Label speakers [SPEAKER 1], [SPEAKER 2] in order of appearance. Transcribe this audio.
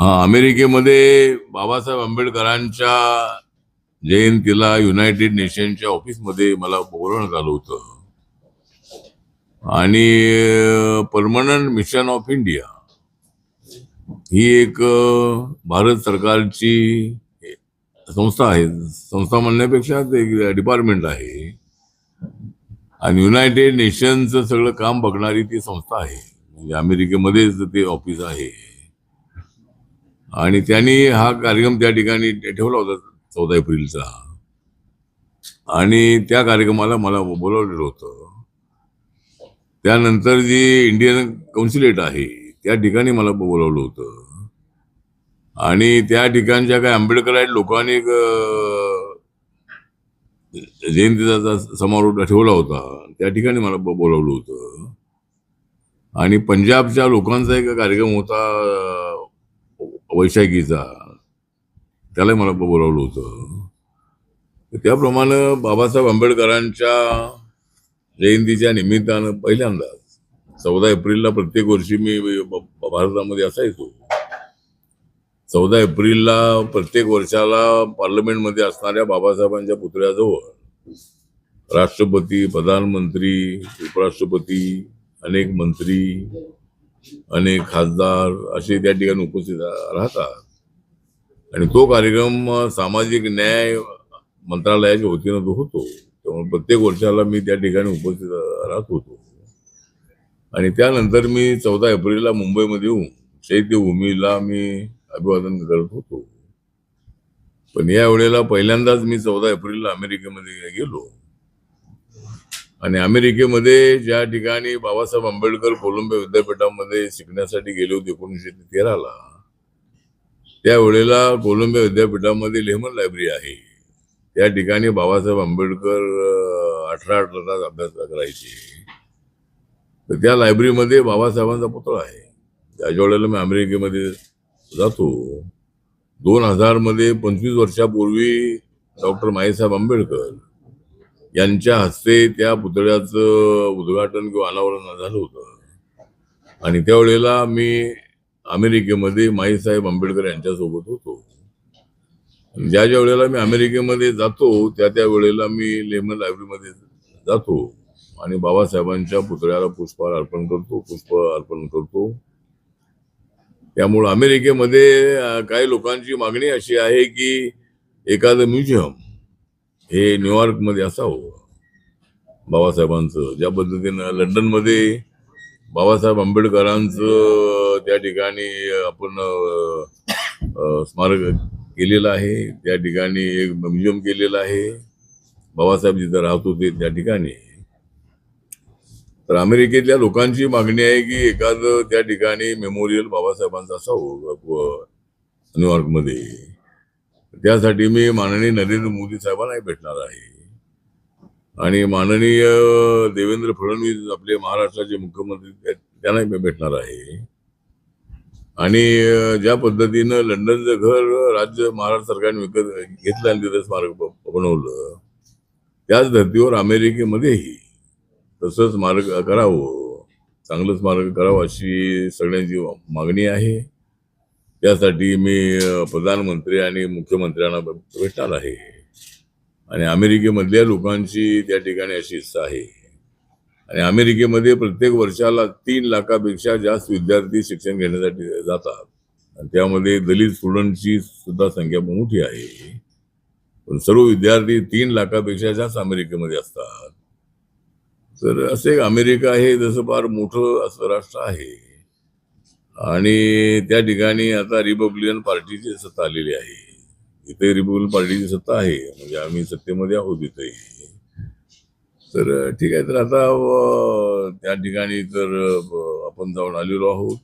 [SPEAKER 1] हा अमेरिकेमध्ये बाबासाहेब आंबेडकरांच्या जयंतीला युनायटेड नेशनच्या ऑफिसमध्ये मला बोलवण्यात आलं होतं. आणि परमनंट मिशन ऑफ इंडिया ही एक भारत सरकारची संस्था आहे. संस्था म्हणण्यापेक्षा एक डिपार्टमेंट आहे. आणि युनायटेड नेशनचं सगळं काम बघणारी ती संस्था आहे. म्हणजे अमेरिकेमध्येच ते ऑफिस आहे. आणि त्यांनी हा कार्यक्रम त्या ठिकाणी ठेवला होता चौदा एप्रिलचा. आणि त्या कार्यक्रमाला मला बोलावलेलं होतं. त्यानंतर जी इंडियन कौन्सिलेट आहे त्या ठिकाणी मला बोलावलं होतं. आणि त्या ठिकाणच्या काही आंबेडकराईट लोकांनी एक जयंतीचा समारोह ठेवला होता. त्या ठिकाणी मला बोलावलं होतं. आणि पंजाबच्या लोकांचा एक कार्यक्रम होता वैशाखीचा. त्यालाही मला बोलावलं होतं. त्याप्रमाणे बाबासाहेब आंबेडकरांच्या जयंतीच्या निमित्तानं पहिल्यांदा चौदा एप्रिलला प्रत्येक वर्षी मी भारतामध्ये असायचो चौदा एप्रिलला प्रत्येक वर्षाला पार्लमेंटमध्ये असणाऱ्या बाबासाहेबांच्या पुतळ्याजवळ राष्ट्रपती प्रधानमंत्री उपराष्ट्रपती अनेक मंत्री अनेक खासदार असे त्या ठिकाणी उपस्थित राहतात. आणि तो कार्यक्रम सामाजिक न्याय मंत्रालयाच्या वतीनं तो होतो त्यामुळे प्रत्येक वर्षाला मी त्या ठिकाणी उपस्थित राहत होतो. आणि त्यानंतर मी चौदा एप्रिलला मुंबईमध्ये येऊन चैत्यभूमीला मी अभिवादन करत होतो. पण या वेळेला पहिल्यांदाच मी चौदा एप्रिलला अमेरिकेमध्ये गेलो. आणि अमेरिकेमध्ये ज्या ठिकाणी बाबासाहेब आंबेडकर कोलंबिया विद्यापीठामध्ये शिकण्यासाठी गेले होते एकोणीसशे तेराला त्यावेळेला कोलंबिया विद्यापीठामध्ये लेमन लायब्ररी आहे. त्या ठिकाणी बाबासाहेब आंबेडकर अठरा अठरा तास अभ्यास करायचे. तर त्या लायब्ररीमध्ये बाबासाहेबांचा पुतळा आहे. त्याच्या वेळेला मी अमेरिकेमध्ये जातो. दोन हजारमध्ये पंचवीस वर्षापूर्वी डॉक्टर माईसाहेब आंबेडकर यांच्या हस्ते त्या पुतळ्याचं उद्घाटन किंवा अनावरण झालं होतं. आणि त्यावेळेला मी अमेरिकेमध्ये माईसाहेब आंबेडकर यांच्यासोबत होतो. आणि ज्या ज्या वेळेला मी अमेरिकेमध्ये जातो त्या त्या वेळेला मी लेमन लायब्ररीमध्ये जातो आणि बाबासाहेबांच्या पुतळ्याला पुष्पहार अर्पण करतो पुष्प अर्पण करतो. त्यामुळं अमेरिकेमध्ये काही लोकांची मागणी अशी आहे की एखादं म्युझियम हे न्यूयॉर्कमध्ये असावं. बाबासाहेबांचं. ज्या पद्धतीनं लंडनमध्ये बाबासाहेब आंबेडकरांचं त्या ठिकाणी आपण स्मारक केलेलं आहे. त्या ठिकाणी एक म्युझियम केलेलं आहे. बाबासाहेब जिथं राहत होते त्या ठिकाणी. तर अमेरिकेतल्या लोकांची मागणी आहे की एखादं त्या ठिकाणी मेमोरियल बाबासाहेबांचं असावं न्यूयॉर्कमध्ये त्यासाठी मी माननीय नरेंद्र मोदी साहेबांनाही भेटणार आहे. आणि माननीय देवेंद्र फडणवीस आपले महाराष्ट्राचे मुख्यमंत्री त्यांनाही मी भेटणार आहे. आणि ज्या पद्धतीनं लंडनचं घर राज्य महाराष्ट्र सरकारने विकत घेतलं आणि तिथं स्मारक बनवलं त्याच धर्तीवर अमेरिकेमध्येही तसंच स्मारक करावं चांगलं स्मारक करावं अशी सगळ्यांची मागणी आहे. त्यासाठी मी प्रधानमंत्री आणि मुख्यमंत्र्यांना भेटणार आहे. आणि अमेरिकेमधल्या लोकांची त्या ठिकाणी अशी इच्छा आहे. आणि अमेरिकेमध्ये प्रत्येक वर्षाला तीन लाखापेक्षा जास्त विद्यार्थी शिक्षण घेण्यासाठी जातात. आणि त्यामध्ये दलित स्टुडंटची सुद्धा संख्या मोठी आहे. पण सर्व विद्यार्थी तीन लाखापेक्षा जास्त अमेरिकेमध्ये असतात. तर असे अमेरिका हे जसं फार मोठं असं राष्ट्र आहे. आणि त्या ठिकाणी आता रिपब्लिकन पार्टीची सत्ता आलेली आहे. इथे रिपब्लिकन पार्टीची सत्ता आहे. म्हणजे आम्ही सत्तेमध्ये आहोत इथे. तर ठीक आहे. तर आता त्या ठिकाणी तर आपण जाऊन आलेलो आहोत.